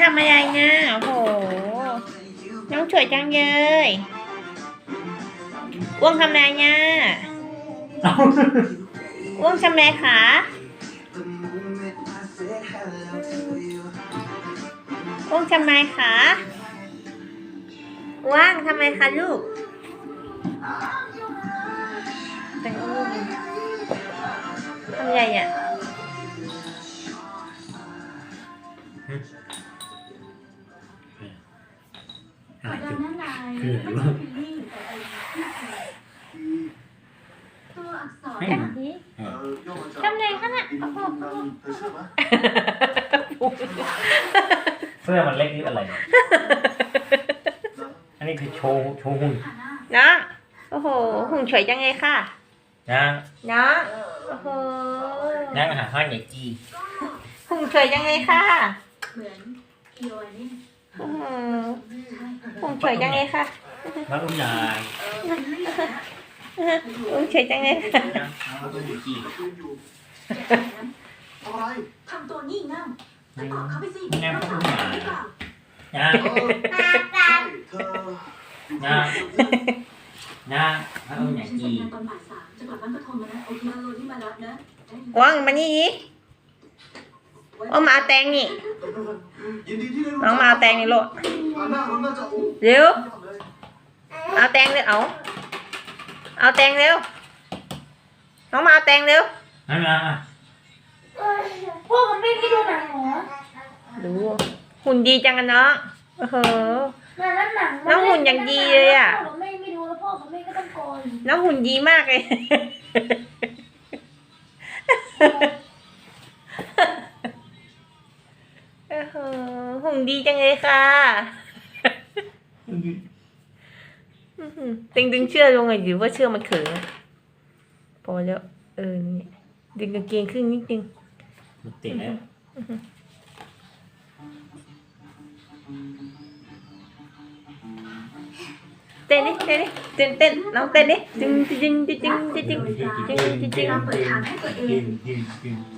ทำอะไรเนี่ยโอ้โห น้องสวยจังเลยอ้วงทำอะไรเนี่ยเอาอ้วงทำอะไรคะอ้วงทำไมคะอ้วงทำไมคะลูกแต่งอ้วงทำใหญ่อะ คืออะไรตัวอักษรให้นะนี่เออทำไรคะน่ะโอ้โหเสื้อมันเล็กนิดอะไร อันนี้คือโชว์โชว์หุ่นค่ะโอ้โหหุ่นสวยจังเลยค่ะ นะน้องโอ้โหนั่งหาข้าวใหญ่จีหุ่นสวยจังเลยค่ะ เหมือนอีโอนี่ ผมเฉยจังเลยค่ะน้าลุงยายผมเฉยจังเลยค่ะทำตัวนี่เง่าก็ตอบเขาไปสิแง่ลุงยายนะเธนะนะน้าลุงยายจีว่างมานี่ ดิเอามาเอาแตงนี่น้องมาเอาแตงนี่โลดเร็วเอาแตงเร็วเอาเอาแตงเร็วน้องมาเอาแตงเร็วนั่นนะพ่อมันไม่ได้ดูหนังเหรอดูหุ่นดีจังกันน้องโอ้โหหนังนั้นหนังน้องหุ่นอย่างดีเลยอะพ่อกับแม่ไม่ดูแล้วพ่อกับแม่ก็ต้องโกนน้องหุ่นดีมากเลย โอ้โหหุ่ นดีจังเลยค่ะอื้อหือดึงดึงเชือกลงหน่อยดิว่าเชือกมันเขินอะพอแล้ว เออนี่ดึงกางเกงขึ้นนิดนึงมันติดแล้วเต้นดิเต้นดิเต้นเต้นน้องเต้นดิจึงจึงจึงจึงจึงจึงจึงเปิดทางให้ตัวเอดึง